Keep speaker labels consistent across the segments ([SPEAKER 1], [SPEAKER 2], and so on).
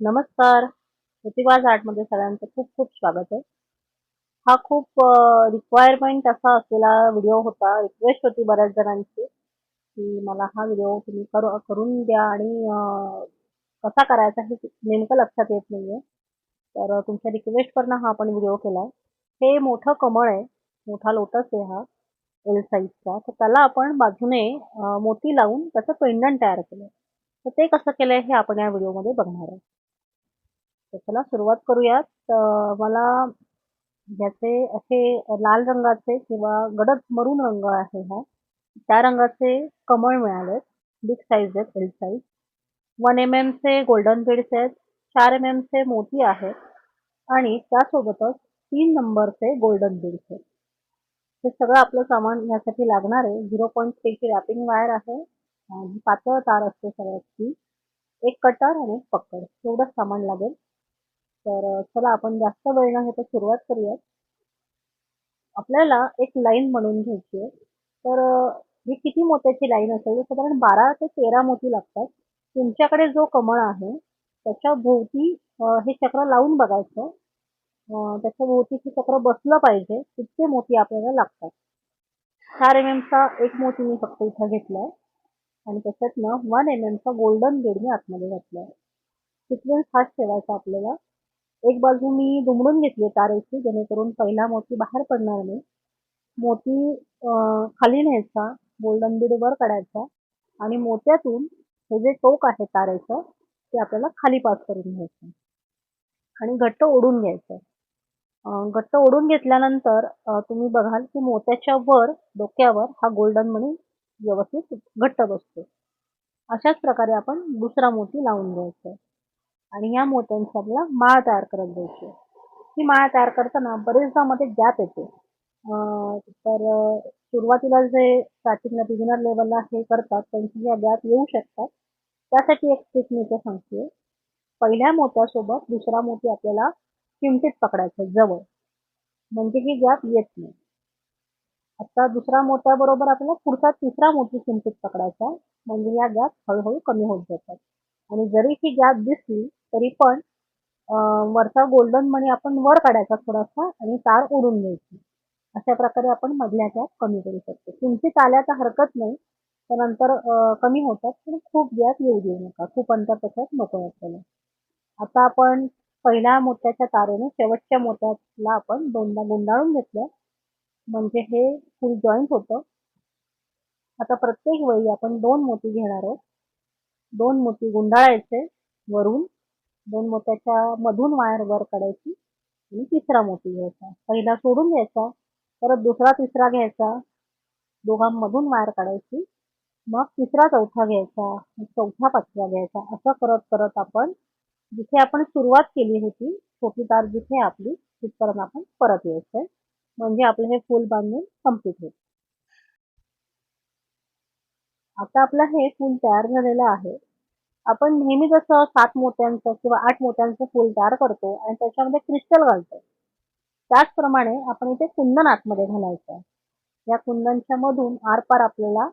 [SPEAKER 1] नमस्कार. प्रतिभाज आर्टमध्ये सगळ्यांचं खूप खूप स्वागत आहे. हा खूप रिक्वायरमेंट असा असलेला व्हिडिओ होता. रिक्वेस्ट होती बऱ्याच जणांची की मला हा व्हिडिओ तुम्ही करू करून द्या आणि कसा करायचा हे नेमकं लक्षात येत नाही आहे तर तुमच्या रिक्वेस्टवरनं हा आपण व्हिडिओ केलाय. हे मोठं कमळ आहे. मोठा लोटस आहे हा एल साईजचा तर त्याला आपण बाजूने मोती लावून त्याचं पेंडंट तयार केलं तर ते कसं केलंय हे आपण या व्हिडिओमध्ये बघणार आहे तर चला सुरुवात करूयात. मला ज्याचे असे लाल रंगाचे किंवा गडद मरून रंग आहे हा त्या रंगाचे कमळ मिळालेत. बिग साईज आहेत एल साईज वन एम एमचे गोल्डन बीड्स आहेत. चार एम एमचे मोती आहेत. आणि त्यासोबतच तीन नंबरचे गोल्डन बीड्स आहेत. हे सगळं आपलं सामान यासाठी लागणार आहे. झिरो पॉईंट थ्रीची रॅपिंग वायर आहे. आणि पातळ तार असते सगळ्याची एक कटर आणि एक पकड. एवढंच सामान लागेल. तर चला आपण जास्त वेळ न घेता सुरुवात करूयात. आपल्याला एक लाईन म्हणून घ्यायची आहे. तर ही किती मोत्याची लाईन असेल साधारण बारा ते तेरा मोती लागतात. तुमच्याकडे जो कमळ आहे त्याच्या भोवती हे चक्र लावून बघायचं. त्याच्या त्याच्या भोवतीचे चक्र बसलं पाहिजे. तितके मोती आपल्याला लागतात. चार एम एमचा एक मोती मी फक्त इथं घेतलाय. आणि त्याच्यातनं वन एम एमचा गोल्डन बीड मी आतमध्ये घातलाय. सिक्वेन्स हाच ठेवायचा आपल्याला. एक बाजू मी दुमडून घेतली तारेची जेणेकरून पहिला मोती बाहेर पडणार नाही. मोती खाली न्यायचा गोल्डन बीड वर काढायचा आणि मोत्यातून हे जे टोक आहे तारेचं ते आपल्याला खाली पास करून घ्यायचं. आणि घट्ट ओढून घ्यायचं. घट्ट ओढून घेतल्यानंतर तुम्ही बघाल की मोत्याच्या वर डोक्यावर हा गोल्डन मणी व्यवस्थित घट्ट बसतो. अशाच प्रकारे आपण दुसरा मोती लावून घ्यायचा. आणि या मोत्यांची आपल्याला माळ तयार करत जायची. ही माळ तयार करताना बरेचदा मध्ये गॅप येते. तर सुरुवातीला जे स्टार्टिंगला बिगिनर लेवलला हे करतात त्यांची या गॅप येऊ शकतात. त्यासाठी एक ट्रिक मी ते सांगते. पहिल्या मोत्यासोबत दुसरा मोती आपल्याला चिमटीत पकडायचा आहे, जवळ. म्हणजे ही गॅप येत नाही. आता दुसरा मोत्याबरोबर आपल्याला पुढचा तिसरा मोती किमतीत पकडायचा म्हणजे या गॅप हळूहळू कमी होत जातात. आणि जरी ही गॅप दिसली तरी पण वरचा गोल्डन मणी आपण वर काढायचा थोडासा आणि तार ओढून घ्यायची. अशा प्रकारे आपण मधल्या गॅप कमी करू शकतो. तुमची आल्या तर हरकत नाही त्यानंतर नंतर कमी होतात पण खूप गॅप येऊ देऊ नका. खूप अंतर त्याच्यात नको आपल्याला. आता आपण पहिल्या मोत्याच्या तारेने शेवटच्या मोत्याला आपण दोनदा गुंडाळून घेतलं म्हणजे हे फुल जॉईंट होतं. आता प्रत्येक वेळी आपण दोन मोती घेणार आहोत. दोन मोती गुंडाळायचे वरून दोन मोत्याच्या मधून वायर वर काढायची आणि तिसरा मोती घ्यायचा. पहिला सोडून घ्यायचा परत दुसरा तिसरा घ्यायचा. दोघांमधून वायर काढायची. मग तिसरा चौथा घ्यायचा चौथा पाचवा घ्यायचा. असं करत करत आपण जिथे आपण सुरुवात केली होती छोटी तार जिथे आपली तिथपर्यंत आपण परत यायचंय म्हणजे आपलं हे फूल बांधून कंप्लीट होईल. आता आपलं हे फूल तयार झालेलं आहे. आपण नेहमी जसं सात मोत्यांचं किंवा आठ मोत्यांचं फूल तयार करतो आणि त्याच्यामध्ये क्रिस्टल घालतो. त्याचप्रमाणे आपण इथे कुंदन आतमध्ये घालायचं आहे. या कुंदनच्या मधून आरपार आपल्याला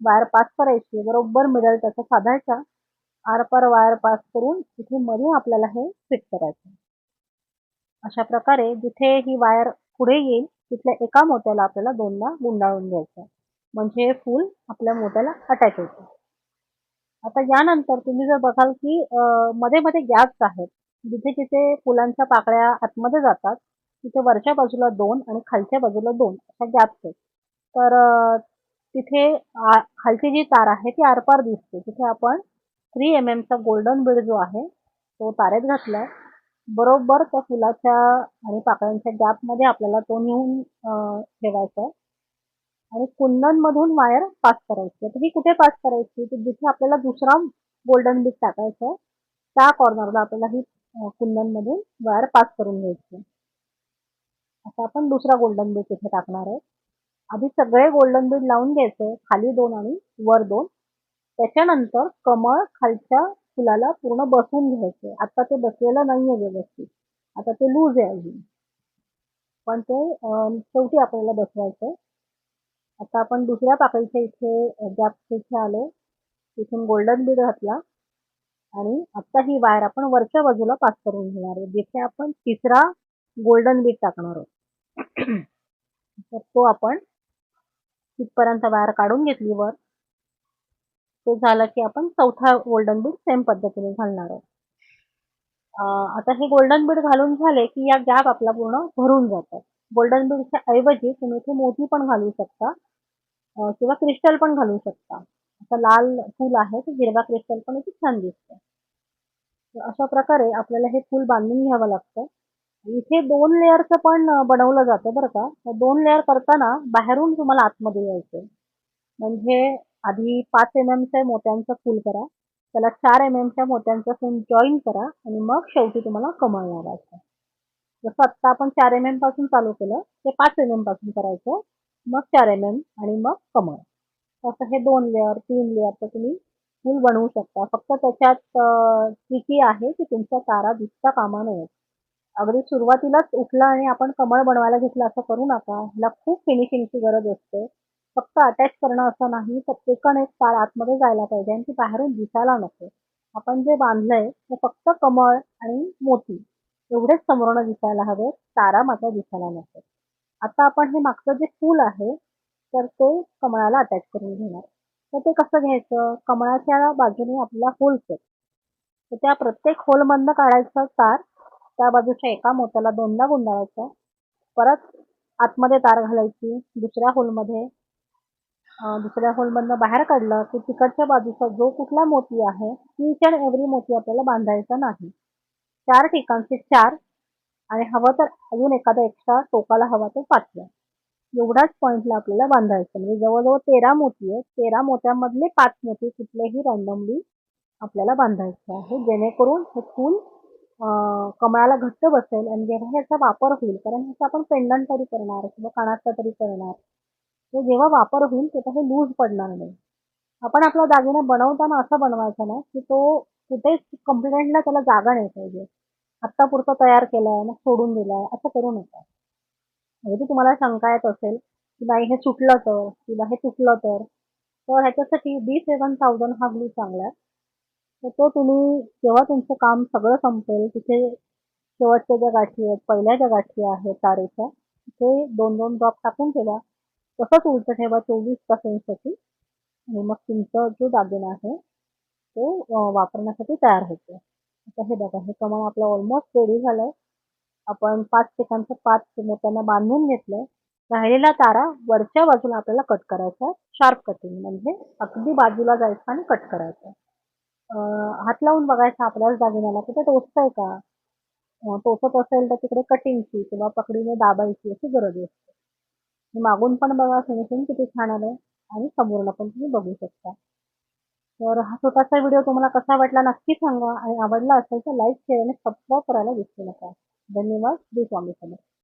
[SPEAKER 1] वायर पास करायची बरोबर मिडल त्याचा साधायचा. आरपार वायर पास करून इथे मध्ये आपल्याला हे फिट करायचं अशा प्रकारे जिथे ही वायर पुढे येईल तिथल्या एका मोत्याला आपल्याला दोनदा गुंडाळून घ्यायचं म्हणजे हे फूल आपल्या मोत्याला अटॅच होतं. आता यानंतर तुम्ही जर बघाल की मध्ये मध्ये गॅप्स आहेत. जिथे जिथे फुलांच्या पाकळ्या आतमध्ये जातात तिथे वरच्या बाजूला दोन आणि खालच्या बाजूला दोन अशा गॅप्स आहेत. तर तिथे आ- खालची जी तार आहे ती आरपार दिसते. तिथे आपण थ्री एम एमचा गोल्डन बीड जो आहे तो तारेत घातलाय. बरोबर त्या फुलाच्या आणि पाकळ्यांच्या गॅपमध्ये आपल्याला तो नेऊन ठेवायचा आहे. आणि कुंदन मधून वायर पास करायची. तर ही कुठे पास करायची? तर जिथे आपल्याला दुसरा गोल्डन बीट टाकायचा आहे त्या कॉर्नरला आपल्याला ही कुंदन मधून वायर पास करून घ्यायची. आता आपण दुसरा गोल्डन बीट इथे टाकणार आहे. आधी सगळे गोल्डन बीड लावून घ्यायचे खाली दोन आणि वर दोन. त्याच्यानंतर कमळ खालच्या फुलाला पूर्ण बसवून घ्यायचे. आता ते बसलेलं नाहीये व्यवस्थित. आता ते लूज आहे अजून. पण ते शेवटी आपल्याला बसवायचं आता आपण दुसऱ्या पाकळीच्या इथे गॅप इथे आलो तिथून गोल्डन बीड घातला. आणि आता ही वायर आपण वरच्या बाजूला पास करून घेणार आहोत जिथे आपण तिसरा गोल्डन बीट टाकणार आहोत. तर तो आपण तिथपर्यंत वायर काढून घेतली वर. ते झालं की आपण चौथा गोल्डन बीट सेम पद्धतीने घालणार आहोत. आता हे गोल्डन बीड घालून झाले की या गॅप आपला पूर्ण भरून जातात गोल्डन बीडच्या ऐवजी तुम्ही इथे मोती पण घालू शकता किंवा क्रिस्टल पण घालू शकता. असं लाल फूल आहे ते हिरवा क्रिस्टल पण इथे छान दिसतं अशा प्रकारे आपल्याला हे फूल बांधून घ्यावं लागतं. इथे दोन लेअरचं पण बनवलं जातं बरं का. तर दोन लेअर करताना बाहेरून तुम्हाला आतमध्ये यायचं म्हणजे आधी पाच एम एमच्या मोत्यांचं फूल करा त्याला चार एम एमच्या मोत्यांचं फूल जॉईन करा आणि मग शेवटी तुम्हाला कमळ लावायचं. जसं आत्ता आपण चार एम एमपासून चालू केलं ते पाच एम एमपासून करायचं. मग चार एम एम आणि मग कमळ. असं हे दोन लेअर तीन लेअरचं तुम्ही फूल बनवू शकता. फक्त त्याच्यात ट्रिकी आहे की तुमच्या तारा दिसता कामा नयेत अगदी सुरुवातीलाच उठलं आणि आपण कमळ बनवायला घेतलं असं करू नका. ह्याला खूप फिनिशिंगची गरज असते. फक्त अटॅच करणं असं नाही तर एकण एक तार आतमध्ये जायला पाहिजे आणि ती बाहेरून दिसायला नको. आपण जे बांधलंय ते फक्त कमळ आणि मोती. एवढेच समोरनं दिसायला हवे तारा मात्र दिसायला नको. आता आपण हे मागचं जे फूल आहे तर ते कमळाला अटॅच करून घेणार. तर ते कसं घ्यायचं? कमळाच्या बाजूने आपला होल सेट तर त्या प्रत्येक होलमधनं काढायचं तार त्या बाजूच्या एका मोत्याला दोनदा गुंडाळायचं. परत आतमध्ये तार घालायची दुसऱ्या होलमध्ये दुसऱ्या होलमधनं बाहेर काढलं की तिकडच्या बाजूचा जो कुठला मोती आहे ती अँड एव्हरी मोती आपल्याला बांधायचा नाही. चार ठिकाणचे चार आणि हवं तर अजून एखादा एक्स्ट्रा टोकाला हवा तर पाचव्या. एवढ्याच पॉईंटला आपल्याला बांधायचं. म्हणजे जवळजवळ तेरा मोती आहेत. तेरा मोत्यामधले पाच मोती कुठलेही रॅन्डमली आपल्याला बांधायचे आहे जेणेकरून हे फूल कमळाला घट्ट बसेल आणि जेव्हा ह्याचा वापर होईल कारण ह्याचा आपण पेंडंट तरी करणार किंवा कानाचा तरी करणार तो जेव्हा वापर होईल तेव्हा हे लूज पडणार नाही. आपण आपला दागिना बनवताना असं बनवायचा ना की तो कुठेच कंप्लेंटला त्याला जागा नाही पाहिजे. आत्ता पुरता तयार केलाय मग सोडून दिलाय असं करू नका. म्हणजे तुम्हाला शंका येत असेल की नाही हे सुटलं तर किंवा हे तुटलं तर तर ह्याच्यासाठी बी सेवन थाउजंड हा ग्लू चांगला आहे. तर तो तुम्ही जेव्हा तुमचं काम सगळं संपेल तिथे शेवटच्या ज्या गाठी आहेत पहिल्या ज्या गाठी आहेत तारेच्या तिथे दोन दोन ड्रॉप टाकून ठेवा. तसंच उलटं ठेवा चोवीस तासांसाठी. आणि मग तुमचा जो दागिना आहे तो वापरण्यासाठी तयार होतो. आता हे बघा. हे कमळ आपलं ऑलमोस्ट रेडी झालंय. आपण पाच सेकंदचं पाच मोत्यांना बांधून घेतलंय. राहिलेला तारा वरच्या बाजूला आपल्याला कट करायचा शार्प कटिंग म्हणजे अगदी बाजूला जायचं आणि कट करायचं. हात लावून बघायचा आपल्याच दागिन्याला तिथे टोचतंय का? टोचत असेल तर तिकडे कटिंगची किंवा पकडीने दाबायची अशी गरज असते. मागून पण बघा फिनिशिंग किती छान आलंय. आणि समोरला पण तुम्ही बघू शकता. तर हा छोटासा व्हिडिओ तुम्हाला कसा वाटला नक्की सांगा. आणि आवडला असेल तर लाईक शेअर आणि सबस्क्राईब करायला विसरू नका. धन्यवाद. श्री स्वामी समर्थ.